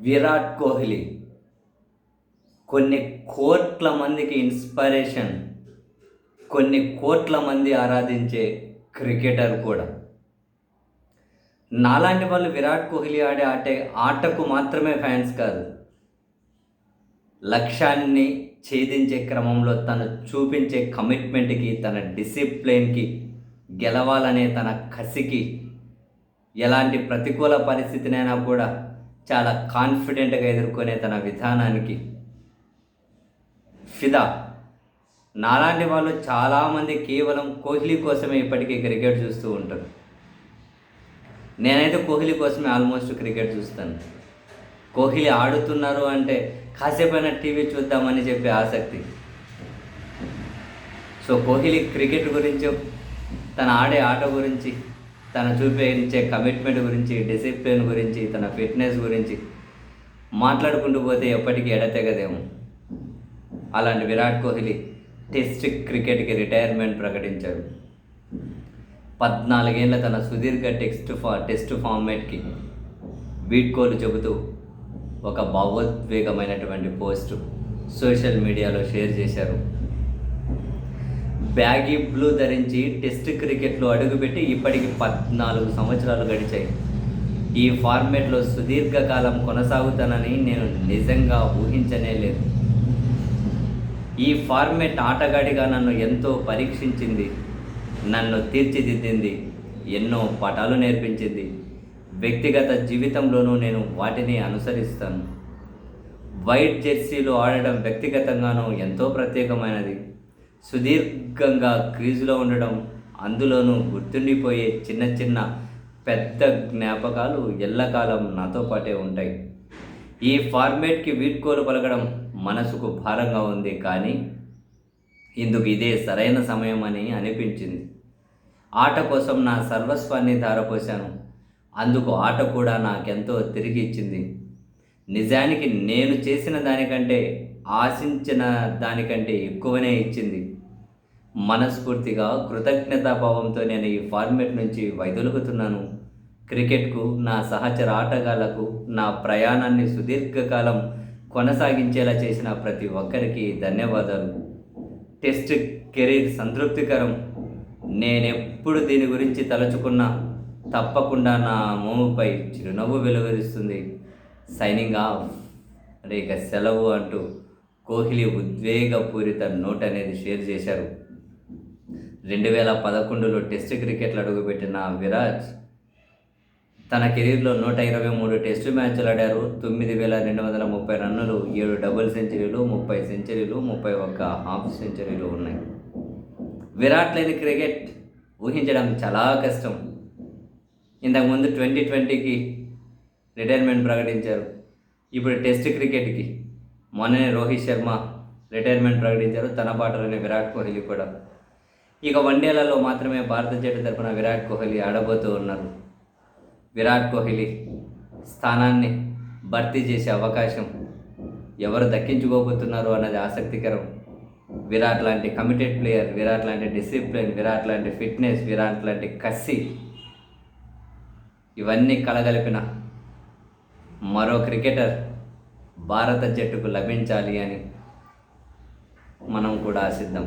విరాట్ కోహ్లీ. కొన్ని కోట్ల మందికి ఇన్స్పిరేషన్ కొన్ని కోట్ల మంది ఆరాధించే క్రికెటర్ కూడా. నాలాంటి వాళ్ళు విరాట్ కోహ్లీ ఆడే ఆటే ఆటకు మాత్రమే ఫ్యాన్స్ కాదు. లక్ష్యాన్ని ఛేదించే క్రమంలో తను చూపించే కమిట్మెంట్కి తన డిసిప్లిన్కి గెలవాలనే తన కసికి ఎలాంటి ప్రతికూల పరిస్థితినైనా కూడా చాలా కాన్ఫిడెంట్గా ఎదుర్కొనే తన విధానానికి ఫిదా. నాలాంటి వాళ్ళు చాలామంది కేవలం కోహ్లీ కోసమే ఇప్పటికీ క్రికెట్ చూస్తూ ఉంటారు. నేనైతే కోహ్లీ కోసమే ఆల్మోస్ట్ క్రికెట్ చూస్తాను. కోహ్లీ ఆడుతున్నారు అంటే కాసేపైనా టీవీ చూద్దామని చెప్పే ఆసక్తి. సో కోహ్లీ క్రికెట్ గురించి తన ఆడే ఆట గురించి తన చూపించే కమిట్మెంట్ గురించి డిసిప్లిన్ గురించి తన ఫిట్నెస్ గురించి మాట్లాడుకుంటూ పోతే ఎప్పటికీ ఎడతెగదేమో అలాంటి విరాట్ కోహ్లీ టెస్ట్ క్రికెట్కి రిటైర్మెంట్ ప్రకటించారు పద్నాలుగేళ్ళ తన సుదీర్ఘ టెక్స్ట్ ఫా టెస్ట్ ఫార్మేట్కి వీడ్కోలు చెబుతూ ఒక భావోద్వేగమైనటువంటి పోస్టు సోషల్ మీడియాలో షేర్ చేశారు. బ్యాగీ బ్లూ ధరించి టెస్ట్ క్రికెట్లో అడుగుపెట్టి ఇప్పటికి పద్నాలుగు సంవత్సరాలు గడిచాయి. ఈ ఫార్మేట్లో సుదీర్ఘకాలం కొనసాగుతానని నేను నిజంగా ఊహించనే లేదు. ఈ ఫార్మేట్ ఆటగాడిగా నన్ను ఎంతో పరీక్షించింది. నన్ను తీర్చిదిద్దింది. ఎన్నో పటాలు నేర్పించింది. వ్యక్తిగత జీవితంలోనూ నేను వాటిని అనుసరిస్తాను. వైట్ జెర్సీలో ఆడడం వ్యక్తిగతంగానూ ఎంతో ప్రత్యేకమైనది. సుదీర్ఘంగా క్రీజులో ఉండడం అందులోనూ గుర్తుండిపోయే చిన్న చిన్న పెద్ద జ్ఞాపకాలు ఎల్లకాలం నాతో పాటే ఉంటాయి. ఈ ఫార్మేట్కి వీడ్కోలు పలకడం మనసుకు భారంగా ఉంది కానీ ఇందుకు ఇదే సరైన సమయం అని అనిపించింది. ఆట కోసం నా సర్వస్వాన్ని ధారపోశాను. అందుకు ఆట కూడా నాకెంతో తిరిగి ఇచ్చింది. నిజానికి నేను చేసిన దానికంటే ఆశించిన దానికంటే ఎక్కువనే ఇచ్చింది. మనస్ఫూర్తిగా కృతజ్ఞతాభావంతో నేను ఈ ఫార్మేట్ నుంచి వైదొలుగుతున్నాను. క్రికెట్కు నా సహచర ఆటగాళ్ళకు నా ప్రయాణాన్ని సుదీర్ఘకాలం కొనసాగించేలా చేసిన ప్రతి ఒక్కరికి ధన్యవాదాలు. టెస్ట్ కెరీర్ సంతృప్తికరం. నేనెప్పుడు దీని గురించి తలుచుకున్నా తప్పకుండా నా మోముపై చిరునవ్వు వెలువరిస్తుంది. Signing off. అంటే సెలవు అంటూ కోహ్లీ ఉద్వేగపూరిత నోట్ అనేది షేర్ చేశారు. రెండు వేల పదకొండులో టెస్ట్ క్రికెట్లో అడుగుపెట్టిన విరాజ్ తన కెరీర్లో నూట ఇరవై మూడు టెస్టు మ్యాచ్లు ఆడారు. తొమ్మిది వేల రెండు వందల ముప్పై రన్నులు ఏడు డబుల్ సెంచరీలు ముప్పై సెంచరీలు ముప్పై ఒక్క హాఫ్ సెంచరీలు ఉన్నాయి. విరాట్ లేని క్రికెట్ ఊహించడం చాలా కష్టం. ఇంతకుముందు ట్వంటీ ట్వంటీకి రిటైర్మెంట్ ప్రకటించారు. ఇప్పుడు టెస్ట్ క్రికెట్కి మొన్ననే రోహిత్ శర్మ రిటైర్మెంట్ ప్రకటించారు. తన పాటలోనే విరాట్ కోహ్లీ కూడా ఇక వన్డేలలో మాత్రమే భారత జట్టు తరపున విరాట్ కోహ్లీ ఆడబోతూ ఉన్నారు. విరాట్ కోహ్లీ స్థానాన్ని భర్తీ చేసే అవకాశం ఎవరు దక్కించుకోబోతున్నారు అన్నది ఆసక్తికరం. విరాట్ లాంటి కమిటెడ్ ప్లేయర్ విరాట్ లాంటి డిసిప్లిన్ విరాట్ లాంటి ఫిట్నెస్ విరాట్ లాంటి కసి ఇవన్నీ కలగలిపిన మరో క్రికెటర్ భారత జట్టుకు లభించాలి అని మనం కూడా ఆశిద్దాం.